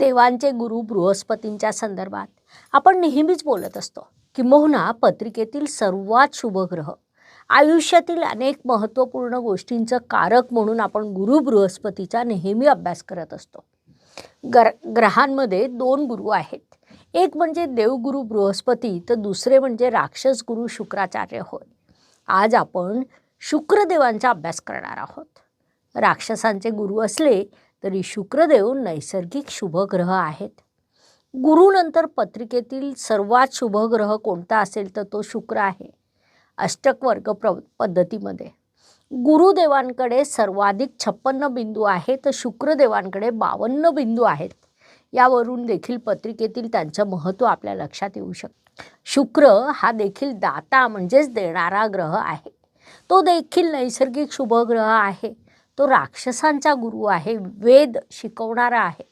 देवांचे गुरु बृहस्पतींच्या संदर्भात आपण नेहमीच बोलत असतो किंबहुना पत्रिकेतील सर्वात शुभग्रह आयुष्यातील अनेक महत्त्वपूर्ण गोष्टींचं कारक म्हणून आपण गुरु बृहस्पतीचा नेहमी अभ्यास करत असतो. गर ग्रहांमध्ये दोन गुरु आहेत. एक म्हणजे देवगुरु बृहस्पती तर दुसरे म्हणजे राक्षस गुरु शुक्राचार्य होय. आज आपण शुक्रदेवांचा अभ्यास करणार आहोत. राक्षसांचे गुरु असले तरी शुक्रदेव नैसर्गिक शुभग्रह आहेत. गुरुनंतर पत्रिकेतील सर्वात शुभग्रह कोणता असेल तर तो शुक्र आहे. अष्टक वर्ग प्र पद्धतीमध्ये. गुरुदेवांकडे सर्वाधिक छप्पन्न बिंदू आहे तर शुक्रदेवांकडे बावन्न बिंदू आहेत. यावरून देखील पत्रिकेतील त्यांचं महत्त्व आपल्या लक्षात येऊ शकतं शुक्र हा देखील दाता म्हणजेच देणारा ग्रह आहे. तो देखील नैसर्गिक शुभग्रह आहे. तो राक्षसांचा गुरु आहे वेद शिकवणारा आहे.